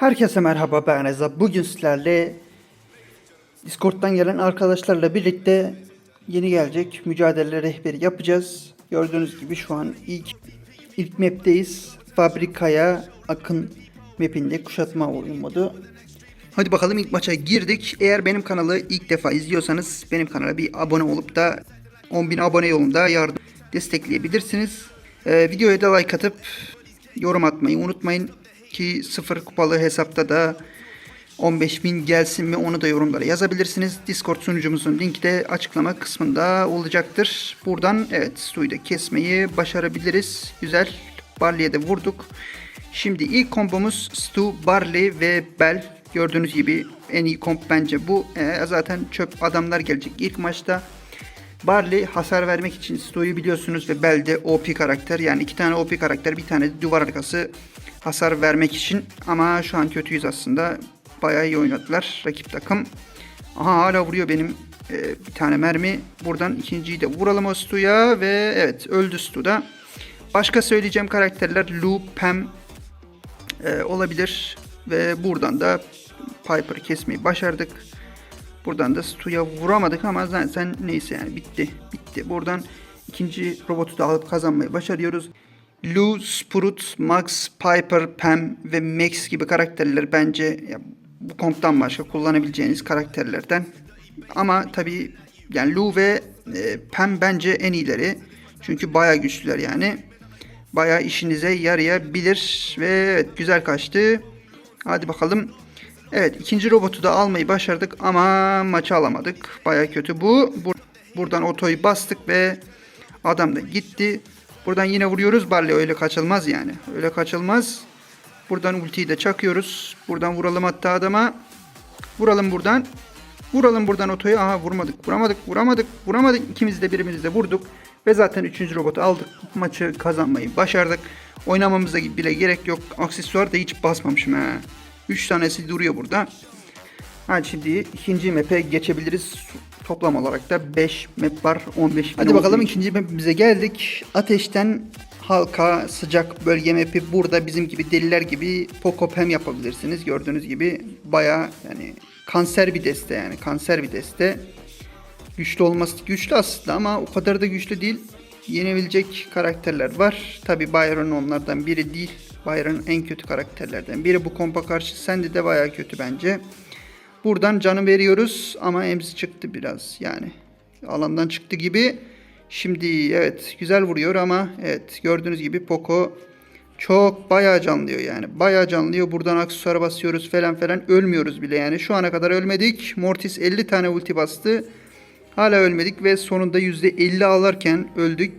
Herkese merhaba ben Reza. Bugün sizlerle Discord'dan gelen arkadaşlarla birlikte yeni gelecek mücadele rehberi yapacağız. Gördüğünüz gibi şu an ilk ilk map'teyiz. Fabrikaya Akın map'inde kuşatma oyun modu. Hadi bakalım ilk maça girdik. Eğer benim kanalı ilk defa izliyorsanız benim kanala bir abone olup da 10.000 abone yolunda yardım destekleyebilirsiniz. Ee, videoya da like atıp yorum atmayı unutmayın ki sıfır kupalı hesapta da 15.000 gelsin mi onu da yorumlara yazabilirsiniz. Discord sunucumuzun linki de açıklama kısmında olacaktır. Buradan evet suyu da kesmeyi başarabiliriz. Güzel. Barley'e de vurduk. Şimdi ilk kombomuz Stu, Barley ve Bell. Gördüğünüz gibi en iyi komp bence bu. Ee, zaten çöp adamlar gelecek ilk maçta. Barley hasar vermek için Stu'yu biliyorsunuz ve Bell de OP karakter. Yani iki tane OP karakter bir tane de duvar arkası hasar vermek için. Ama şu an kötüyüz aslında. Bayağı iyi oynadılar rakip takım. Aha hala vuruyor benim e, bir tane mermi. Buradan ikinciyi de vuralım o Stu'ya ve evet öldü Stu da. Başka söyleyeceğim karakterler Lu, Pam e, olabilir. Ve buradan da Piper'ı kesmeyi başardık. Buradan da Stu'ya vuramadık ama zaten neyse yani bitti. Bitti. Buradan ikinci robotu da alıp kazanmayı başarıyoruz. Lou, Sprut, Max, Piper, Pam ve Max gibi karakterler bence ya, bu komptan başka kullanabileceğiniz karakterlerden. Ama tabii yani Lou ve e, Pam bence en iyileri. Çünkü bayağı güçlüler yani. Bayağı işinize yarayabilir ve evet güzel kaçtı. Hadi bakalım. Evet ikinci robotu da almayı başardık ama maçı alamadık. Baya kötü bu. Bur buradan otoyu bastık ve adam da gitti. Buradan yine vuruyoruz. Barley öyle kaçılmaz yani. Öyle kaçılmaz. Buradan ultiyi de çakıyoruz. Buradan vuralım hatta adama. Vuralım buradan. Vuralım buradan otoyu. Aha vurmadık. Vuramadık. Vuramadık. Vuramadık. İkimiz de birimiz de vurduk. Ve zaten üçüncü robotu aldık. Maçı kazanmayı başardık. Oynamamıza bile gerek yok. Aksesuar da hiç basmamışım ha. 3 tanesi duruyor burada. Hadi şimdi ikinci map'e geçebiliriz. Toplam olarak da 5 map var. 15 Hadi bakalım ikinci map'imize geldik. Ateşten halka sıcak bölge map'i burada bizim gibi deliler gibi Pokopem yapabilirsiniz. Gördüğünüz gibi baya yani kanser bir deste yani kanser bir deste. Güçlü olması güçlü aslında ama o kadar da güçlü değil. Yenebilecek karakterler var. Tabi Byron onlardan biri değil. Byron en kötü karakterlerden biri. Bu kompa karşı sende de baya kötü bence. Buradan canı veriyoruz ama emzi çıktı biraz yani. Alandan çıktı gibi. Şimdi evet güzel vuruyor ama evet gördüğünüz gibi Poco çok bayağı canlıyor yani. Bayağı canlıyor. Buradan aksesuara basıyoruz falan falan. Ölmüyoruz bile yani. Şu ana kadar ölmedik. Mortis 50 tane ulti bastı. Hala ölmedik ve sonunda %50 alırken öldük.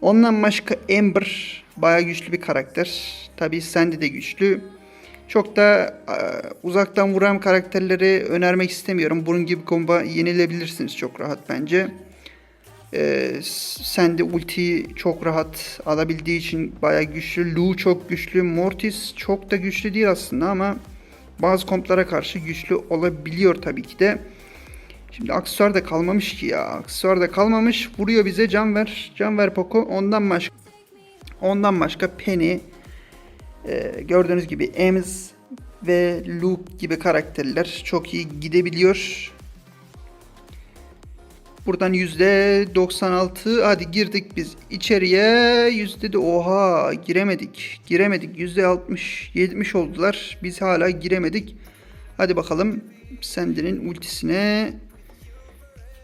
Ondan başka Ember bayağı güçlü bir karakter. Tabii Sandy de güçlü. Çok da e, uzaktan vuran karakterleri önermek istemiyorum. Bunun gibi komba yenilebilirsiniz çok rahat bence. E, Sandy ultiyi çok rahat alabildiği için bayağı güçlü. Lu çok güçlü. Mortis çok da güçlü değil aslında ama bazı komplara karşı güçlü olabiliyor tabii ki de. Şimdi aksesuar da kalmamış ki ya. Aksesuar da kalmamış. Vuruyor bize can ver. Can ver Poco. Ondan başka ondan başka Penny ee, gördüğünüz gibi Ems ve Luke gibi karakterler çok iyi gidebiliyor. Buradan %96 hadi girdik biz içeriye yüzde de oha giremedik giremedik %60 70 oldular biz hala giremedik hadi bakalım Sandy'nin ultisine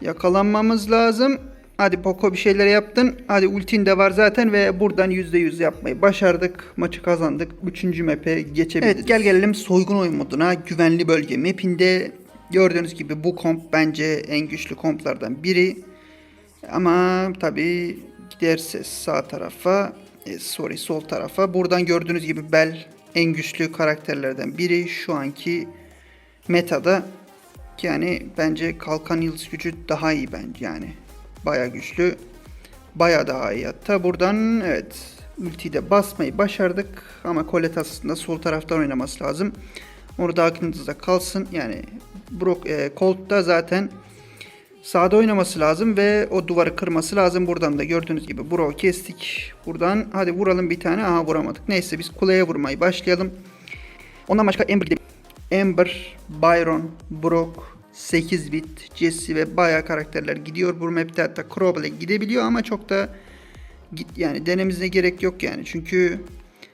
Yakalanmamız lazım. Hadi Poco bir şeyler yaptın. Hadi ultin de var zaten ve buradan %100 yapmayı başardık. Maçı kazandık. Üçüncü map'e geçebiliriz. Evet gel gelelim soygun oyun moduna. Güvenli bölge map'inde. Gördüğünüz gibi bu komp bence en güçlü komplardan biri. Ama tabi giderse sağ tarafa, e, sorry sol tarafa. Buradan gördüğünüz gibi Bell en güçlü karakterlerden biri. Şu anki metada yani bence kalkan yıldız gücü daha iyi bence yani. Baya güçlü. Baya daha iyi hatta. Buradan evet ultiyi de basmayı başardık. Ama Colette aslında sol taraftan oynaması lazım. Onu da aklınızda kalsın. Yani Brock, e, Colt da zaten sağda oynaması lazım ve o duvarı kırması lazım. Buradan da gördüğünüz gibi Brock'u kestik. Buradan hadi vuralım bir tane. Aha vuramadık. Neyse biz kuleye vurmayı başlayalım. Ondan başka Amber gidebilir. Amber, Byron, Brock, 8 bit, Jesse ve bayağı karakterler gidiyor. Bu map'te hatta Crow'la gidebiliyor ama çok da git yani denemizine gerek yok yani. Çünkü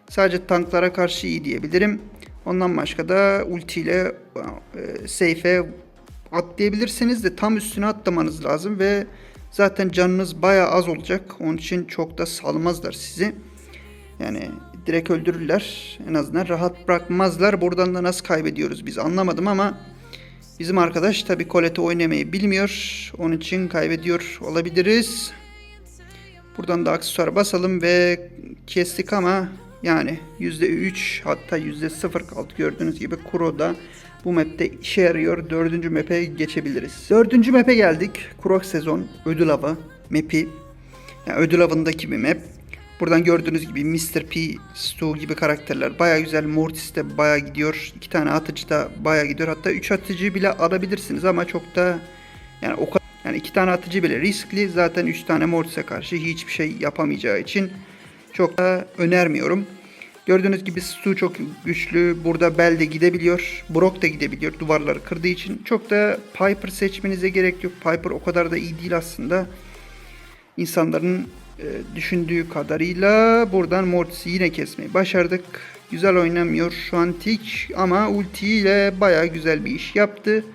sadece tanklara karşı iyi diyebilirim. Ondan başka da ulti ile e, safe'e atlayabilirsiniz de tam üstüne atlamanız lazım ve zaten canınız bayağı az olacak. Onun için çok da salmazlar sizi. Yani direkt öldürürler. En azından rahat bırakmazlar. Buradan da nasıl kaybediyoruz biz anlamadım ama bizim arkadaş tabi Colette'i oynamayı bilmiyor. Onun için kaybediyor olabiliriz. Buradan da aksesuar basalım ve kestik ama yani %3 hatta %0 kaldı gördüğünüz gibi Kuro'da bu map'te işe yarıyor. Dördüncü map'e geçebiliriz. Dördüncü map'e geldik. Kuro sezon ödül avı map'i. Yani ödül avındaki bir map. Buradan gördüğünüz gibi Mr. P, Stu gibi karakterler baya güzel. Mortis de baya gidiyor. İki tane atıcı da baya gidiyor. Hatta üç atıcı bile alabilirsiniz ama çok da yani o kadar yani iki tane atıcı bile riskli. Zaten üç tane Mortis'e karşı hiçbir şey yapamayacağı için çok da önermiyorum. Gördüğünüz gibi Stu çok güçlü. Burada Bell de gidebiliyor. Brock da gidebiliyor duvarları kırdığı için. Çok da Piper seçmenize gerek yok. Piper o kadar da iyi değil aslında. İnsanların düşündüğü kadarıyla buradan Mortis'i yine kesmeyi başardık. Güzel oynamıyor şu an Tik ama ultiyle baya güzel bir iş yaptı.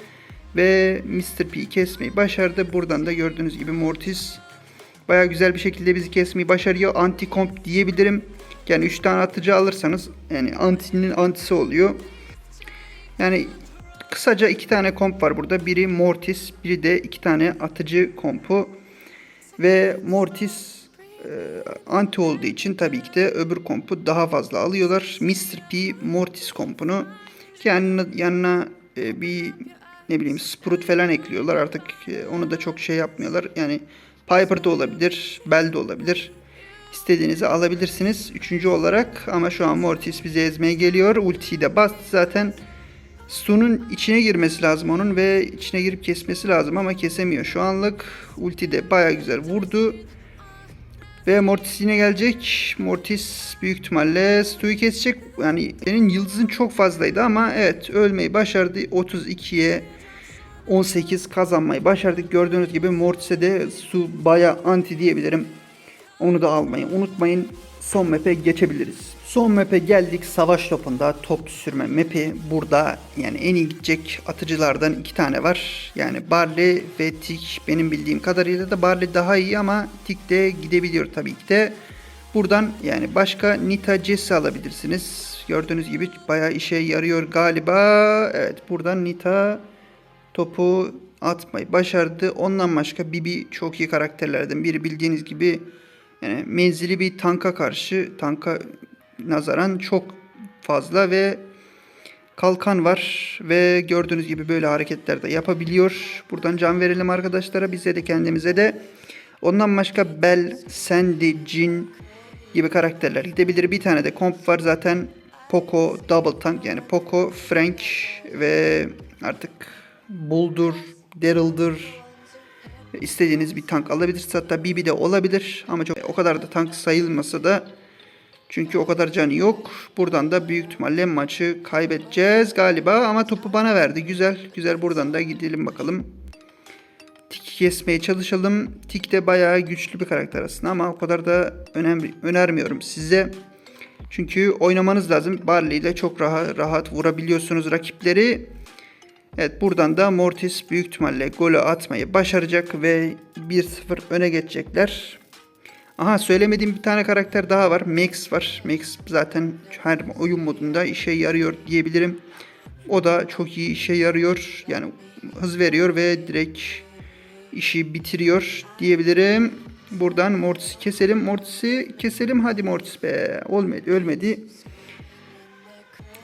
Ve Mr. P kesmeyi başardı. Buradan da gördüğünüz gibi Mortis baya güzel bir şekilde bizi kesmeyi başarıyor. Anti komp diyebilirim. Yani 3 tane atıcı alırsanız yani antinin antisi oluyor. Yani kısaca iki tane komp var burada. Biri Mortis, biri de iki tane atıcı kompu. Ve Mortis e, anti olduğu için tabii ki de öbür kompu daha fazla alıyorlar. Mr. P Mortis kompunu yanına, yanına e, bir ne bileyim Sprout falan ekliyorlar. Artık e, onu da çok şey yapmıyorlar. Yani Piper da olabilir, Bell de olabilir. İstediğinizi alabilirsiniz. Üçüncü olarak ama şu an Mortis bizi ezmeye geliyor. Ultiyi de bastı zaten. Stu'nun içine girmesi lazım onun ve içine girip kesmesi lazım ama kesemiyor. Şu anlık ulti de baya güzel vurdu. Ve Mortis yine gelecek. Mortis büyük ihtimalle Stu'yu kesecek. Yani senin yıldızın çok fazlaydı ama evet ölmeyi başardı. 32'ye 18 kazanmayı başardık. Gördüğünüz gibi Mortis'e de Stu baya anti diyebilirim. Onu da almayı unutmayın. Son map'e geçebiliriz. Son map'e geldik. Savaş topunda top sürme map'i. Burada yani en iyi gidecek atıcılardan iki tane var. Yani Barley ve Tik benim bildiğim kadarıyla da Barley daha iyi ama Tik de gidebiliyor tabii ki de. Buradan yani başka Nita Jesse alabilirsiniz. Gördüğünüz gibi bayağı işe yarıyor galiba. Evet buradan Nita topu atmayı başardı. Ondan başka Bibi çok iyi karakterlerden biri bildiğiniz gibi yani menzili bir tanka karşı tanka nazaran çok fazla ve kalkan var ve gördüğünüz gibi böyle hareketler de yapabiliyor. Buradan can verelim arkadaşlara bize de kendimize de. Ondan başka Bell, Sandy, Jin gibi karakterler gidebilir. Bir tane de komp var zaten Poco Double Tank yani Poco, Frank ve artık Bull'dur, Daryl'dır, istediğiniz bir tank alabilirsiniz. Hatta BB de olabilir ama çok o kadar da tank sayılmasa da çünkü o kadar canı yok. Buradan da büyük ihtimalle maçı kaybedeceğiz galiba ama topu bana verdi. Güzel. Güzel buradan da gidelim bakalım. Tik kesmeye çalışalım. Tik de bayağı güçlü bir karakter aslında ama o kadar da önemli önermiyorum size. Çünkü oynamanız lazım. Barley ile çok rahat, rahat vurabiliyorsunuz rakipleri. Evet buradan da Mortis büyük ihtimalle golü atmayı başaracak ve 1-0 öne geçecekler. Aha söylemediğim bir tane karakter daha var. Max var. Max zaten her oyun modunda işe yarıyor diyebilirim. O da çok iyi işe yarıyor. Yani hız veriyor ve direkt işi bitiriyor diyebilirim. Buradan Mortis'i keselim. Mortis'i keselim. Hadi Mortis be. Olmadı, ölmedi.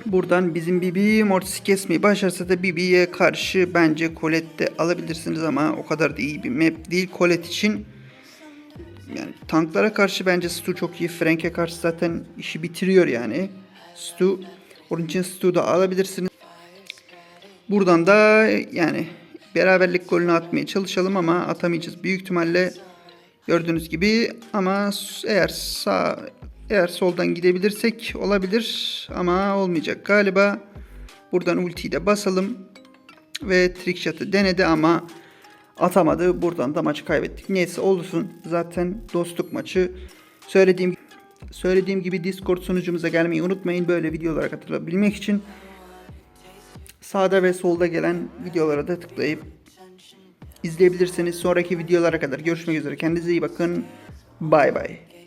Buradan bizim Bibi Mortis'i kesmeyi başarsa da Bibi'ye karşı bence Colette alabilirsiniz ama o kadar da iyi bir map değil Colette için. Yani tanklara karşı bence Stu çok iyi. Frank'e karşı zaten işi bitiriyor yani. Stu. Onun için Stu da alabilirsiniz. Buradan da yani beraberlik golünü atmaya çalışalım ama atamayacağız. Büyük ihtimalle gördüğünüz gibi ama eğer sağ Eğer soldan gidebilirsek olabilir ama olmayacak galiba. Buradan ultiyi de basalım. Ve trick shot'ı denedi ama atamadı. Buradan da maçı kaybettik. Neyse olsun. Zaten dostluk maçı. Söylediğim söylediğim gibi Discord sunucumuza gelmeyi unutmayın. Böyle videolara katılabilmek için sağda ve solda gelen videolara da tıklayıp izleyebilirsiniz. Sonraki videolara kadar görüşmek üzere. Kendinize iyi bakın. Bay bay.